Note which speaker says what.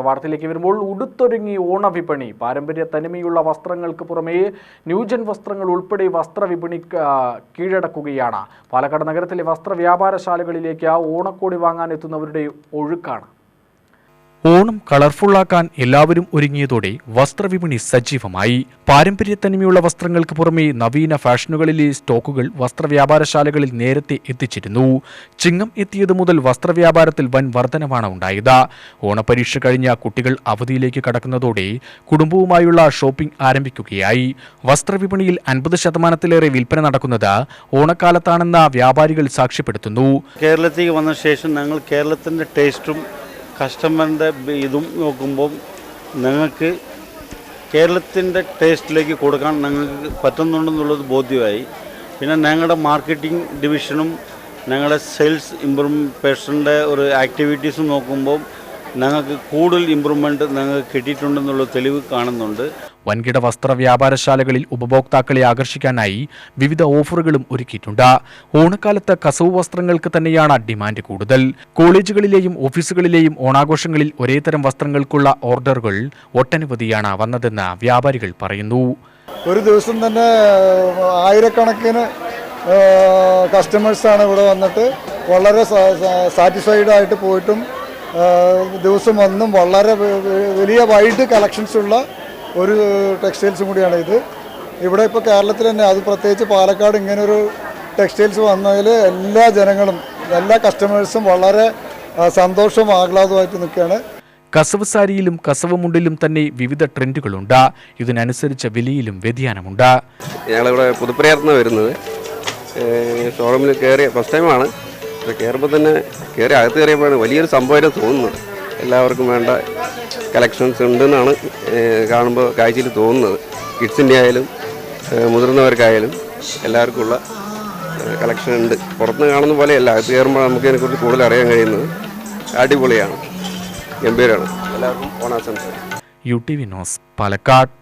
Speaker 1: വാർത്തയിലേക്ക് വരുമ്പോൾ ഉടുത്തൊരുങ്ങി ഓണവിപണി. പാരമ്പര്യ തനിമയുള്ള വസ്ത്രങ്ങൾക്ക് പുറമേ ന്യൂജൻ വസ്ത്രങ്ങൾ ഉൾപ്പെടെ വസ്ത്രവിപണി കീഴടക്കുകയാണ്. പാലക്കാട് നഗരത്തിലെ വസ്ത്ര വ്യാപാരശാലകളിലേക്ക് ഓണക്കോടി വാങ്ങാൻ എത്തുന്നവരുടെ ഒഴുക്കാണ്. ഓണം കളർഫുള്ളാക്കാൻ എല്ലാവരും ഒരുങ്ങിയതോടെ വസ്ത്രവിപണി സജീവമായി. പാരമ്പര്യ തനിമയുള്ള വസ്ത്രങ്ങൾക്ക് പുറമെ നവീന ഫാഷനുകളിലെ സ്റ്റോക്കുകൾ വസ്ത്രവ്യാപാരശാലകളിൽ നേരത്തെ എത്തിച്ചിരുന്നു. ചിങ്ങം എത്തിയതു മുതൽ വസ്ത്രവ്യാപാരത്തിൽ വൻ വർധനവാണ് ഉണ്ടായത്. ഓണപരീക്ഷ കഴിഞ്ഞ കുട്ടികൾ അവധിയിലേക്ക് കടക്കുന്നതോടെ കുടുംബവുമായുള്ള ഷോപ്പിംഗ് ആരംഭിക്കുകയായി. വസ്ത്രവിപണിയിൽ അൻപത് ശതമാനത്തിലേറെ വിൽപ്പന നടക്കുന്നത് ഓണക്കാലത്താണെന്ന വ്യാപാരികൾ സാക്ഷ്യപ്പെടുത്തുന്നു.
Speaker 2: കേരളത്തിലേക്ക് വന്ന ശേഷം ഞങ്ങൾ കേരളത്തിന്റെ ടേസ്റ്റും കസ്റ്റമറിന്റെ ഇതും നോക്കുമ്പോൾ നിങ്ങൾക്ക് കേരളത്തിന്റെ ടേസ്റ്റിലേക്ക് കൊടുക്കാൻ ഞങ്ങൾക്ക് പറ്റുന്നുണ്ടെന്നുള്ളത് ബോധ്യമായി. പിന്നെ ഞങ്ങളുടെ മാർക്കറ്റിംഗ് ഡിവിഷനും ഞങ്ങളുടെ സെയിൽസ് ഇമ്പ്രൂവ്മേഷന്റെ ഒരു ആക്ടിവിറ്റീസും നോക്കുമ്പോൾ ഞങ്ങൾക്ക് കൂടുതൽ ഇമ്പ്രൂവ്മെന്റ് ഞങ്ങൾക്ക് കിട്ടിയിട്ടുണ്ടെന്നുള്ള തെളിവ് കാണുന്നുണ്ട്.
Speaker 1: വൻകിട വസ്ത്ര വ്യാപാരശാലകളിൽ ഉപഭോക്താക്കളെ ആകർഷിക്കാനായി വിവിധ ഓഫറുകളും ഒരുക്കിയിട്ടുണ്ട്. ഓണക്കാലത്ത് കസവ് വസ്ത്രങ്ങൾക്ക് തന്നെയാണ് ഡിമാൻഡ് കൂടുതൽ. കോളേജുകളിലെയും ഓഫീസുകളിലെയും ഓണാഘോഷങ്ങളിൽ ഒരേ തരം വസ്ത്രങ്ങൾക്കുള്ള ഓർഡറുകൾ ഒട്ടനവധിയാണ് വന്നതെന്ന് വ്യാപാരികൾ പറയുന്നു.
Speaker 3: ഒരു ദിവസം തന്നെ ആയിരക്കണക്കിന് കസ്റ്റമേഴ്സാണ് ഇവിടെ വന്നിട്ട് വളരെ സാറ്റിസ്ഫൈഡ് ആയിട്ട് പോയിട്ടും ദിവസം ഒന്നും വളരെ വലിയ വൈഡ് കളക്ഷൻസ് ഉള്ള ഒരു ടെക്സ്റ്റൈൽസും കൂടിയാണ് ഇത്. ഇവിടെ ഇപ്പോൾ കേരളത്തിൽ തന്നെ അത് പ്രത്യേകിച്ച് പാലക്കാട് ഇങ്ങനൊരു ടെക്സ്റ്റൈൽസ് വന്നതിൽ എല്ലാ ജനങ്ങളും എല്ലാ കസ്റ്റമേഴ്സും വളരെ സന്തോഷവും ആഹ്ലാദവുമായിട്ട് നിൽക്കുകയാണ്.
Speaker 1: കസവ് സാരിയിലും കസവ് മുണ്ടിലും തന്നെ വിവിധ ട്രെൻഡുകളുണ്ട്. ഇതിനനുസരിച്ച വിലയിലും വ്യതിയാനമുണ്ട്.
Speaker 4: ഞങ്ങളിവിടെ പുതുപ്രയത്നം വരുന്നത്. ഷോറൂമിൽ കയറിയ ഫസ്റ്റ് ടൈമാണ് പക്ഷേ കയറുമ്പോൾ തന്നെ കയറി അകത്ത് കയറിയപ്പോഴാണ് വലിയൊരു സംഭവമായിട്ട് തോന്നുന്നത്. എല്ലാവർക്കും വേണ്ട കളക്ഷൻസ് ഉണ്ടെന്നാണ് കാണുമ്പോൾ കാഴ്ചയിൽ തോന്നുന്നത്. കിഡ്സിന്റെ ആയാലും മുതിർന്നവർക്കായാലും എല്ലാവർക്കുമുള്ള കളക്ഷൻ ഉണ്ട്. പുറത്തുനിന്ന് കാണുന്ന പോലെയല്ല അകത്ത് കയറുമ്പോൾ നമുക്ക് ഇതിനെക്കുറിച്ച് കൂടുതൽ അറിയാൻ കഴിയുന്നത് അടിപൊളിയാണ്. ഗംഭീരമാണ്. എല്ലാവർക്കും ഓണാശംസ
Speaker 1: U T V news Palakkad.